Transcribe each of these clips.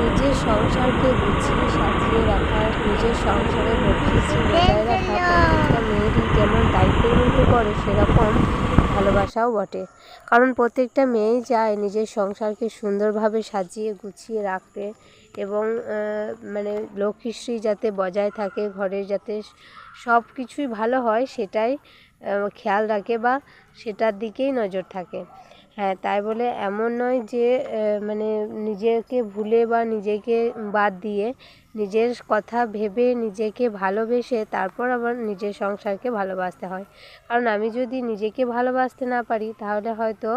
নিজের সংসারকে গুছিয়ে সাজিয়ে রাখা নিজের সংসারে লক্ষ্মীশ্রী বজায় রাখা প্রত্যেকটা মেয়েরই যেমন দায়িত্বের মধ্যে পড়ে সেরকম ভালোবাসাও বটে। কারণ প্রত্যেকটা মেয়েই চায় নিজের সংসারকে সুন্দরভাবে সাজিয়ে গুছিয়ে রাখতে এবং মানে লক্ষ্মীশ্রী যাতে বজায় থাকে ঘরে যাতে সব কিছুই ভালো হয় সেটাই খেয়াল রাখে বা সেটার দিকেই নজর থাকে। হ্যাঁ তাই বলে এমন নয় যে মানে নিজেকে ভুলে বা নিজেকে বাদ দিয়ে নিজের কথা ভেবে নিজেকে ভালোবেসে তারপর আবার নিজের সংসারকে ভালোবাসতে হয়। কারণ আমি যদি নিজেকে ভালোবাসতে না পারি, তাহলে হয়তো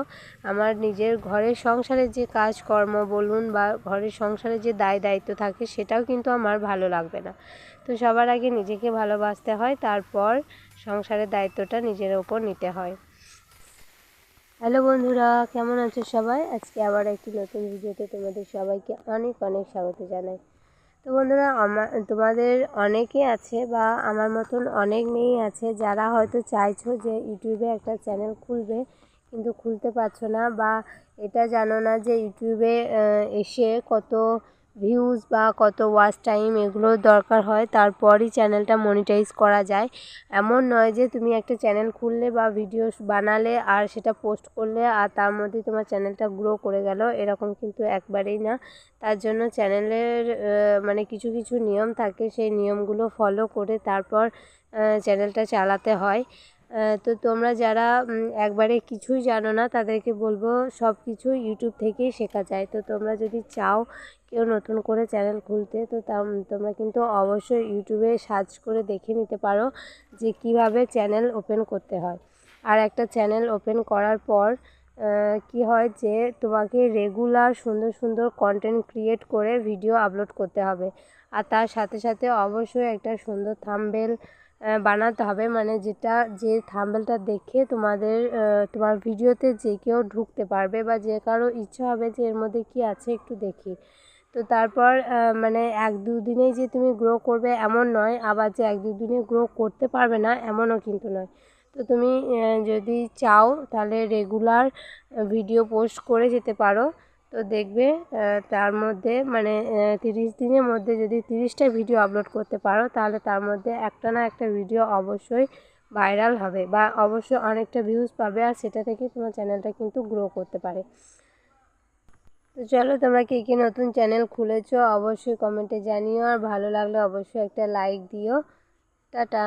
আমার নিজের ঘরের সংসারের যে কাজকর্ম বলুন বা ঘরের সংসারের যে দায় দায়িত্ব থাকে, সেটাও কিন্তু আমার ভালো লাগবে না। তো সবার আগে নিজেকে ভালোবাসতে হয়, তারপর সংসারের দায়িত্বটা নিজের ওপর নিতে হয়। হ্যালো বন্ধুরা, কেমন আছো সবাই? আজকে আবার একটি নতুন ভিডিওতে তোমাদের সবাইকে অনেক অনেক স্বাগত জানাই। তো বন্ধুরা আমার তোমাদের অনেকে আছে বা আমার মতন অনেক মেয়েই আছে যারা হয়তো চাইছো যে ইউটিউবে একটা চ্যানেল খুলবে কিন্তু খুলতে পারছ না বা এটা জানো না যে ইউটিউবে এসে কত ভিউজ বা কত ওয়াচ টাইম এগুলোর দরকার হয়, তারপরই চ্যানেলটা মনিটাইজ করা যায়। এমন নয় যে তুমি একটা চ্যানেল খুললে বা ভিডিও বানালে আর সেটা পোস্ট করলে আর তার মধ্যে তোমার চ্যানেলটা গ্রো করে গেল, এরকম কিন্তু একবারেই না। তার জন্য চ্যানেলের মানে কিছু কিছু নিয়ম থাকে, সেই নিয়মগুলো ফলো করে তারপর চ্যানেলটা চালাতে হয়। তো তোমরা যারা একবারে কিছুই জানো না, তাদেরকে বলব সব কিছু ইউটিউব থেকেই শেখা যায়। তো তোমরা যদি চাও কেউ নতুন করে চ্যানেল খুলতে, তো তোমরা কিন্তু অবশ্যই ইউটিউবে সার্চ করে দেখে নিতে পারো যে কীভাবে চ্যানেল ওপেন করতে হয়। আর একটা চ্যানেল ওপেন করার পর কি হয় যে তোমাকে রেগুলার সুন্দর সুন্দর কন্টেন্ট ক্রিয়েট করে ভিডিও আপলোড করতে হবে। আর তার সাথে সাথে অবশ্যই একটা সুন্দর থাম্বেল বানাতে হবে। মানে যেটা, যে থাম্বেলটা দেখে তোমাদের তোমার ভিডিওতে যে কেউ ঢুকতে পারবে বা যে কারও ইচ্ছা হবে যে এর মধ্যে কি আছে একটু দেখি। তো তারপর মানে এক দু দিনেই যে তুমি গ্রো করবে এমন নয়, আবার যে এক দু দিনে গ্রো করতে পারবে না এমনও কিন্তু নয়। তো তুমি যদি চাও তাহলে রেগুলার ভিডিও পোস্ট করে যেতে পারো। তো দেখবে তার মধ্যে মানে তিরিশ দিনের মধ্যে যদি তিরিশটা ভিডিও আপলোড করতে পারো, তাহলে তার মধ্যে একটা না একটা ভিডিও অবশ্যই ভাইরাল হবে বা অবশ্যই অনেকটা ভিউজ পাবে আর সেটা থেকে তোমার চ্যানেলটা কিন্তু গ্রো করতে পারে। তো চলো, তোমরা কে কে নতুন চ্যানেল খুলেছো, অবশ্যই কমেন্টে জানিও আর ভালো লাগলে অবশ্যই একটা লাইক দিও। টাটা।